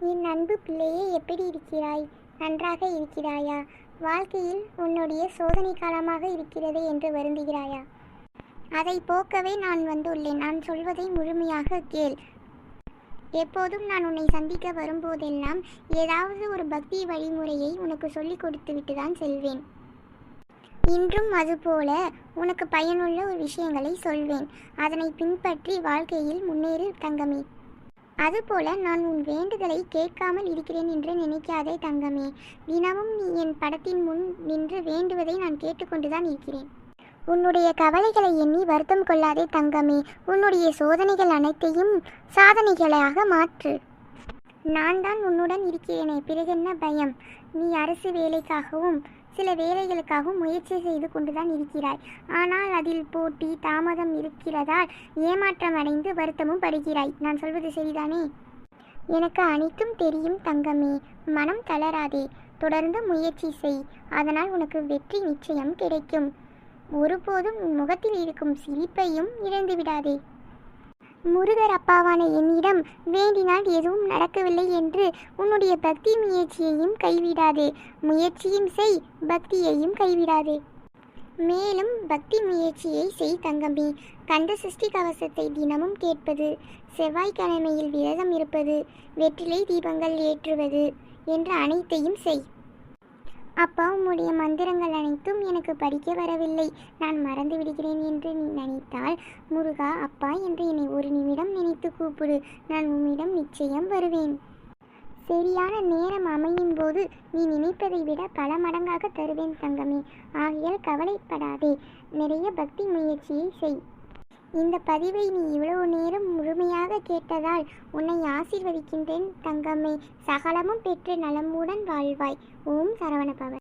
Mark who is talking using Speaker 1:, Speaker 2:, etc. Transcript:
Speaker 1: என் அன்பு பிள்ளையே எப்படி இருக்கிறாய்? நன்றாக இருக்கிறாயா? வாழ்க்கையில் உன்னுடைய சோதனை காலமாக இருக்கிறது என்று வருந்துகிறாயா? அதை போக்கவே நான் வந்துள்ளேன். நான் சொல்வதை முழுமையாக கேள். எப்போதும் நான் உன்னை சந்திக்க வரும்போதெல்லாம் ஏதாவது ஒரு பக்தி வழிமுறையை உனக்கு சொல்லிக் கொடுத்துவிட்டு தான் செல்வேன். இன்றும் அதுபோல உனக்கு பயனுள்ள ஒரு விஷயங்களை சொல்வேன். அதனை பின்பற்றி வாழ்க்கையில் முன்னேறு தங்கமே. அதுபோல நான் உன் வேண்டுதலை கேட்காமல் இருக்கிறேன் என்று நினைக்காதே தங்கமே. தினமும் நீ என் படத்தின் முன் நின்று வேண்டுவதை நான் கேட்டுக்கொண்டுதான் இருக்கிறேன். உன்னுடைய கவலைகளை எண்ணி வருத்தம் கொள்ளாதே தங்கமே. உன்னுடைய சோதனைகள் அனைத்தையும் சாதனைகளாக மாற்று. நான் தான் உன்னுடன் இருக்கிறேனே. பிறகென்ன பயம்? நீ அரசு வேலைக்காகவும் சில வேலைகளுக்காகவும் முயற்சி செய்து கொண்டுதான் இருக்கிறாய். ஆனால் அதில் போட்டி தாமதம் இருக்கிறதால் ஏமாற்றம் அடைந்து வருத்தமும் படுகிறாய். நான் சொல்வது சரிதானே? எனக்கு அனைத்தும் தெரியும் தங்கமே. மனம் தளராதே. தொடர்ந்து முயற்சி செய். அதனால் உனக்கு வெற்றி நிச்சயம் கிடைக்கும். ஒருபோதும் முகத்தில் இருக்கும் சிரிப்பையும் இழந்து விடாதே முருகர் அப்பாவான என்னிடம் வேண்டினால் எதுவும் நடக்கவில்லை என்று உன்னுடைய பக்தி முயற்சியையும் கைவிடாதே. முயற்சியும் செய் பக்தியையும் கைவிடாதே. மேலும் பக்தி முயற்சியை செய் தங்கம்பி கந்த சஷ்டி கவசத்தை தினமும் கேட்பது செவ்வாய்க்கிழமையில் விரதம் இருப்பது வெற்றிலை தீபங்கள் ஏற்றுவது என்ற அனைத்தையும் செய். அப்பா உம்முடைய மந்திரங்கள் அனைத்தும் எனக்கு படிக்க வரவில்லை. நான் மறந்து விடுகிறேன் என்று நீ நினைத்தால் முருகா அப்பா என்று என்னை ஒரு நிமிடம் நினைத்து கூப்பிடு. நான் உம்மிடம் நிச்சயம் வருவேன். சரியான நேரம் அமையும் போது நீ நினைப்பதை விட பல மடங்காக தருவேன் தங்கமே. ஆகையால் கவலைப்படாதே. நிறைய பக்தி முயற்சியை செய். இந்த பதிவை நீ இவ்வளவு நேரம் கேட்டதால் உன்னை ஆசீர்வதிக்கின்றேன் தங்கமே. சகலமும் பெற்று நலமுடன் வாழ்வாய். ஓம் சரவணபவன்